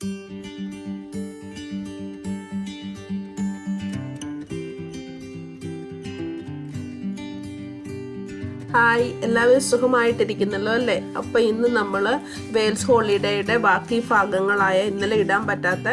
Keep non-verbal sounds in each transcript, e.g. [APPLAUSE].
Thank you. Hi എല്ലാവരും സുഖമായിട്ടിരിക്കുന്നല്ലോ അല്ലേ? അപ്പം ഇന്ന് നമ്മൾ വെയിൽസ് ഹോളിഡേയുടെ ബാക്കി ഭാഗങ്ങളായ ഇന്നലെ ഇടാൻ പറ്റാത്ത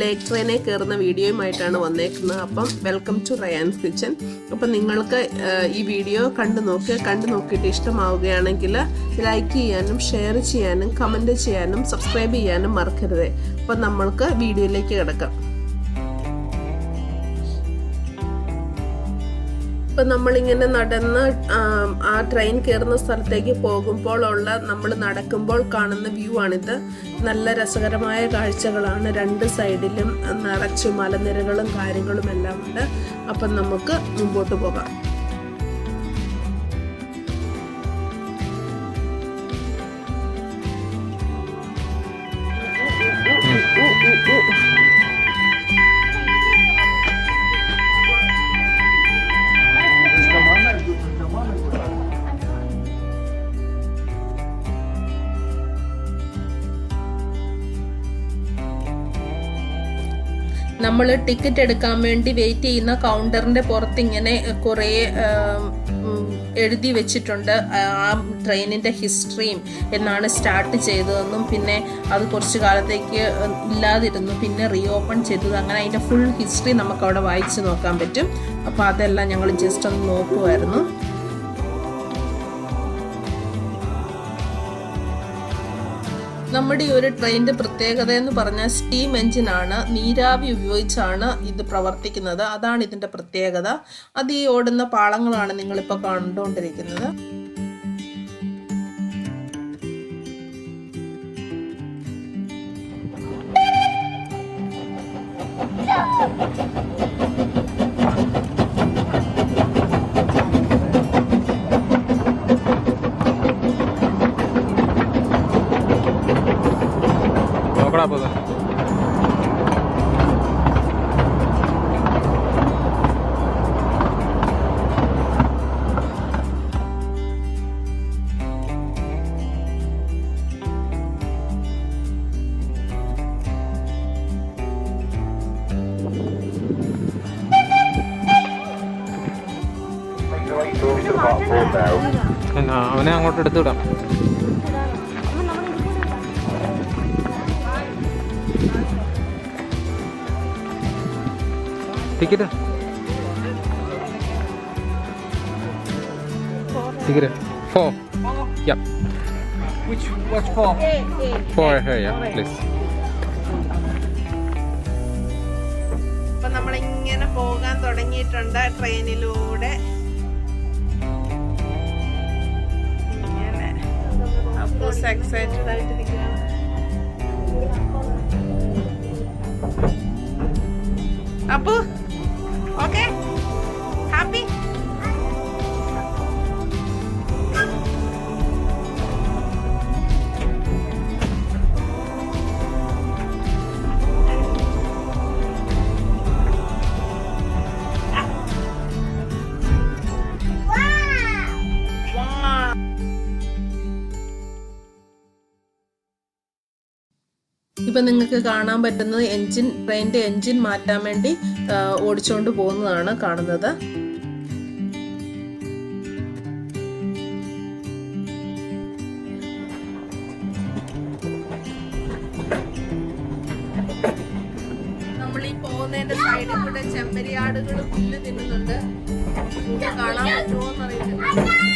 ലേക്ക് ട്രെയിനെ കയറുന്ന വീഡിയോയുമായിട്ടാണ് വന്നേക്കുന്നത്. അപ്പം വെൽക്കം ടു റയാൻസ് കിച്ചൻ അപ്പം നിങ്ങൾക്ക് ഈ വീഡിയോ കണ്ടു നോക്കുക കണ്ടു നോക്കിയിട്ട് ഇഷ്ടമാവുകയാണെങ്കിൽ ലൈക്ക് ചെയ്യാനും ഷെയർ ചെയ്യാനും കമന്റ് ചെയ്യാനും സബ്സ്ക്രൈബ് ചെയ്യാനും മറക്കരുത്. അപ്പം നമ്മൾക്ക് വീഡിയോയിലേക്ക് കിടക്കാം. ഇപ്പം നമ്മളിങ്ങനെ നടന്ന് ആ ട്രെയിൻ കയറുന്ന സ്ഥലത്തേക്ക് പോകുമ്പോൾ ഉള്ള നമ്മൾ നടക്കുമ്പോൾ കാണുന്ന വ്യൂ ആണിത്. നല്ല രസകരമായ കാഴ്ചകളാണ്. രണ്ട് സൈഡിലും നിറച്ചു മലനിരകളും കാര്യങ്ങളും എല്ലാം ഉണ്ട്. അപ്പം നമുക്ക് മുമ്പോട്ട് പോകാം. നമ്മൾ ടിക്കറ്റ് എടുക്കാൻ വേണ്ടി വെയിറ്റ് ചെയ്യുന്ന കൗണ്ടറിന്റെ പുറത്ത് ഇങ്ങനെ കുറേ എഴുതി വെച്ചിട്ടുണ്ട്. ആ ട്രെയിനിന്റെ ഹിസ്റ്ററിയും എന്നാണ് സ്റ്റാർട്ട് ചെയ്തതെന്നും പിന്നെ അത് കുറച്ച് കാലത്തേക്ക് ഇല്ലാതിരുന്നു പിന്നെ റീ ഓപ്പൺ ചെയ്തത്. അങ്ങനെ അതിന്റെ ഫുൾ ഹിസ്റ്ററി നമുക്ക് അവിടെ വായിച്ചു നോക്കാൻ പറ്റും. അപ്പോൾ അതെല്ലാം ഞങ്ങൾ ജസ്റ്റ് ഒന്ന് നോക്കുമായിരുന്നു നമ്മുടെ ഈ ഒരു ട്രെയിനിന്റെ പ്രത്യേകത എന്ന് പറഞ്ഞാൽ സ്റ്റീം എഞ്ചിനാണ് നീരാവി ഉപയോഗിച്ചാണ് ഇത് പ്രവർത്തിക്കുന്നത്. അതാണ് ഇതിന്റെ പ്രത്യേകത. അത് ഈ ഓടുന്ന പാളങ്ങളാണ് നിങ്ങളിപ്പോൾ കണ്ടുകൊണ്ടിരിക്കുന്നത്. എന്നാ അവനെ അങ്ങോട്ട് എടുത്തു വിടാം. Ticket. Ticket. Four yeah Which what's for? Four yeah please അപ്പൊ നമ്മളിങ്ങനെ പോകാൻ തുടങ്ങിയിട്ടുണ്ട് ട്രെയിനിലൂടെ. അപ്പൂസ് എക്സൈറ്റഡ് ആയിട്ട് നിൽക്കുകയാണ് ഓക്കെ ഇപ്പൊ നിങ്ങൾക്ക് കാണാൻ പറ്റുന്നത് എൻജിൻ ട്രെയിനിന്റെ എൻജിൻ മാറ്റാൻ വേണ്ടി ഓടിച്ചുകൊണ്ട് പോകുന്നതാണ് കാണുന്നത്. നമ്മൾ ഈ സൈഡിൽ ചെമ്പരിയാടുകൾ പുല്ല് തിന്നുന്നുണ്ട്. കാണാൻ പറ്റുമോ എന്നറിയില്ല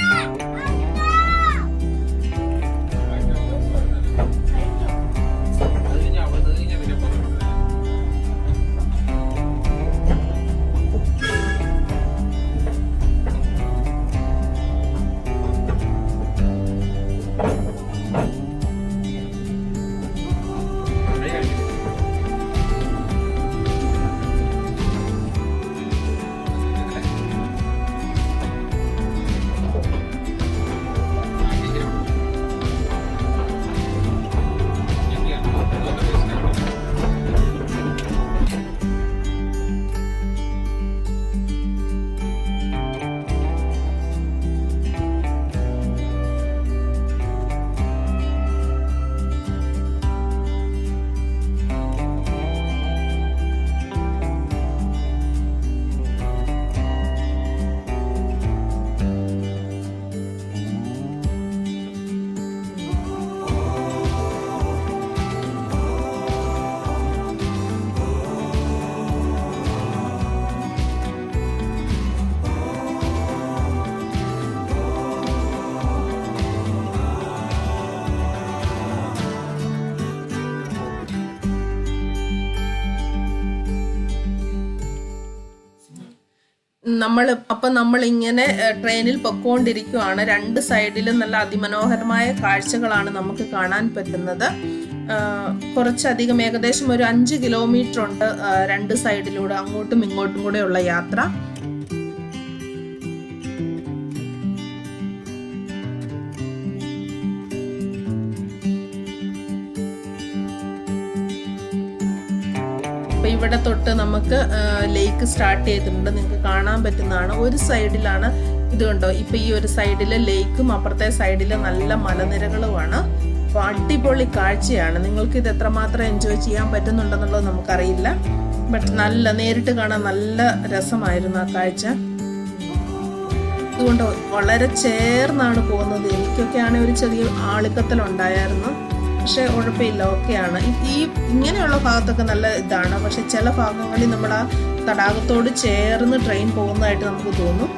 നമ്മൾ അപ്പം നമ്മൾ ഇങ്ങനെ ട്രെയിനിൽ പൊക്കോണ്ടിരിക്കുവാണ്. രണ്ട് സൈഡിലും നല്ല അതിമനോഹരമായ കാഴ്ചകളാണ് നമുക്ക് കാണാൻ പറ്റുന്നത്. കുറച്ചധികം ഏകദേശം ഒരു അഞ്ച് കിലോമീറ്റർ ഉണ്ട് രണ്ട് സൈഡിലൂടെ അങ്ങോട്ടും ഇങ്ങോട്ടും കൂടെയുള്ള യാത്ര. ഇവിടെ തൊട്ട് നമുക്ക് ലേക്ക് സ്റ്റാർട്ട് ചെയ്തിട്ടുണ്ട്. നിങ്ങൾക്ക് കാണാൻ പറ്റുന്നതാണ്. ഒരു സൈഡിലാണ് ഇത് കണ്ടോ? ഇപ്പൊ ഈ ഒരു സൈഡിൽ ലേക്കും അപ്പുറത്തെ സൈഡിൽ നല്ല മലനിരകളുമാണ്. അപ്പൊ അടിപൊളി കാഴ്ചയാണ്. നിങ്ങൾക്ക് ഇത് എത്രമാത്രം എൻജോയ് ചെയ്യാൻ പറ്റുന്നുണ്ടെന്നുള്ളത് നമുക്കറിയില്ല. ബട്ട് നല്ല നേരിട്ട് കാണാൻ നല്ല രസമായിരുന്നു ആ കാഴ്ച. അതുകൊണ്ട് വളരെ ചേർന്നാണ് പോകുന്നത്. എനിക്കൊക്കെ ആണെങ്കിൽ ഒരു ചെറിയ ആളിക്കത്തൽ ഉണ്ടായിരുന്നു. പക്ഷെ ഉഴപ്പില്ല ഓക്കെയാണ്. ഈ ഇങ്ങനെയുള്ള ഭാഗത്തൊക്കെ നല്ല ഇതാണ്. പക്ഷെ ചില ഭാഗങ്ങളിൽ നമ്മൾ ആ തടാകത്തോട് ചേർന്ന് ട്രെയിൻ പോകുന്നതായിട്ട് നമുക്ക് തോന്നും.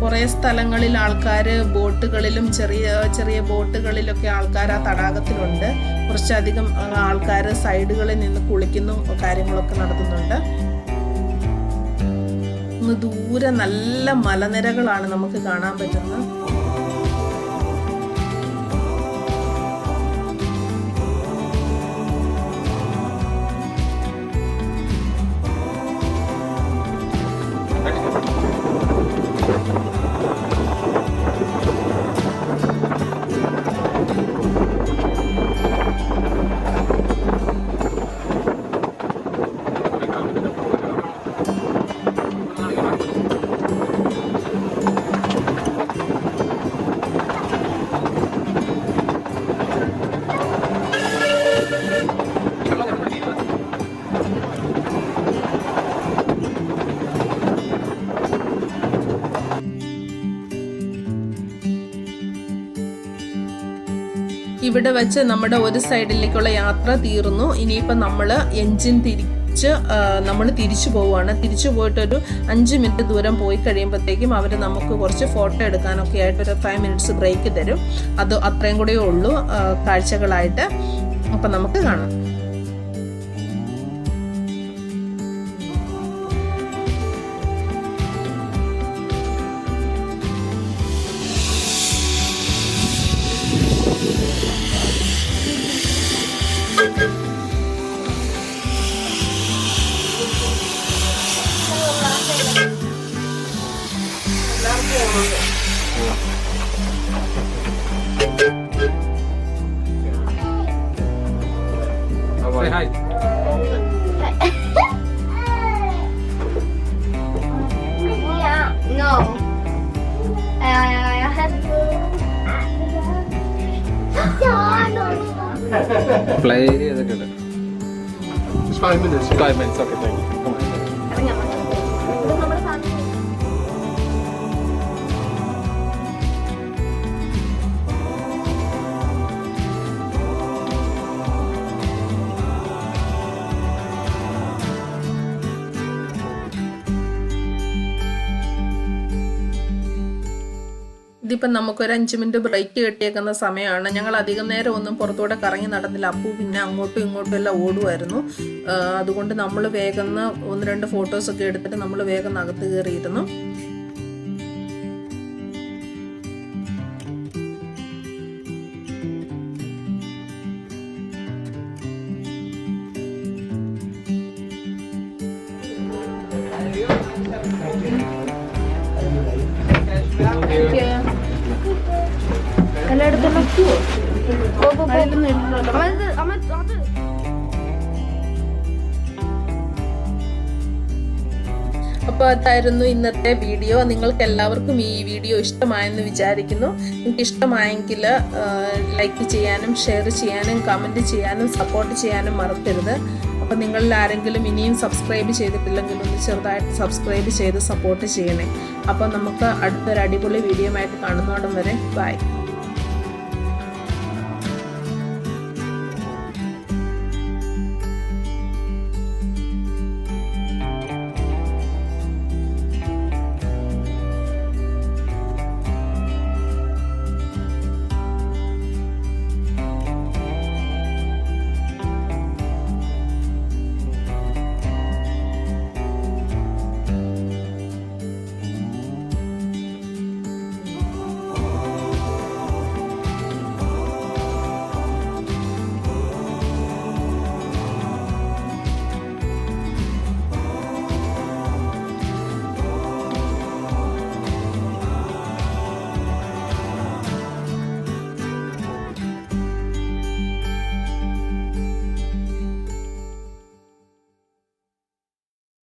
കുറേ സ്ഥലങ്ങളിൽ ആൾക്കാർ ബോട്ടുകളിലും ചെറിയ ചെറിയ ബോട്ടുകളിലൊക്കെ ആൾക്കാർ ആ തടാകത്തിലുണ്ട്. കുറച്ചധികം ആൾക്കാർ സൈഡുകളിൽ നിന്ന് കുളിക്കുന്നു കാര്യങ്ങളൊക്കെ നടത്തുന്നുണ്ട്. ദൂരെ നല്ല മലനിരകളാണ് നമുക്ക് കാണാൻ പറ്റുന്നത്. ഇവിടെ വെച്ച് നമ്മുടെ ഒരു സൈഡിലേക്കുള്ള യാത്ര തീർന്നു. ഇനിയിപ്പോൾ നമ്മൾ എൻജിൻ തിരിച്ച് നമ്മൾ തിരിച്ചു പോവുകയാണ്. തിരിച്ചു പോയിട്ടൊരു അഞ്ച് മിനിറ്റ് ദൂരം പോയി കഴിയുമ്പോഴത്തേക്കും അവർ നമുക്ക് കുറച്ച് ഫോട്ടോ എടുക്കാനൊക്കെ ആയിട്ട് ഒരു ഫൈവ് മിനിറ്റ്സ് ബ്രേക്ക് തരും. അത് അത്രയും കൂടെ ഉള്ളൂ കാഴ്ചകളായിട്ട്. അപ്പം നമുക്ക് കാണാം. No. I, I have. Play area [LAUGHS] is it? It's five minutes. Five minutes, okay, thank you. ഇതിപ്പം നമുക്കൊരു അഞ്ച് മിനിറ്റ് ബ്രേക്ക് കിട്ടിയേക്കുന്ന സമയമാണ്. ഞങ്ങൾ അധികം നേരം ഒന്നും പുറത്തൂടെ കറങ്ങി നടന്നില്ല. അപ്പു പിന്നെ അങ്ങോട്ടും ഇങ്ങോട്ടും എല്ലാം ഓടുമായിരുന്നു അതുകൊണ്ട് നമ്മൾ വേഗം ഒന്ന് രണ്ട് ഫോട്ടോസൊക്കെ എടുത്തിട്ട് നമ്മൾ വേഗം അകത്ത് കയറിയിരുന്നു. എല്ലായിടത്തും അത് അപ്പോൾ അതായിരുന്നു ഇന്നത്തെ വീഡിയോ. നിങ്ങൾക്ക് എല്ലാവർക്കും ഈ വീഡിയോ ഇഷ്ടമായെന്ന് വിചാരിക്കുന്നു. നിങ്ങൾക്ക് ഇഷ്ടമായെങ്കിൽ ലൈക്ക് ചെയ്യാനും ഷെയർ ചെയ്യാനും കമന്റ് ചെയ്യാനും സപ്പോർട്ട് ചെയ്യാനും മറക്കരുത്. അപ്പോൾ നിങ്ങളിൽ ആരെങ്കിലും ഇനിയും സബ്സ്ക്രൈബ് ചെയ്തിട്ടില്ലെങ്കിൽ ഒന്ന് ചെറുതായിട്ട് സബ്സ്ക്രൈബ് ചെയ്ത് സപ്പോർട്ട് ചെയ്യണേ. അപ്പോൾ നമുക്ക് അടുത്തൊരു അടിപൊളി വീഡിയോ ആയിട്ട് കാണുന്നോടം വരെ ബൈ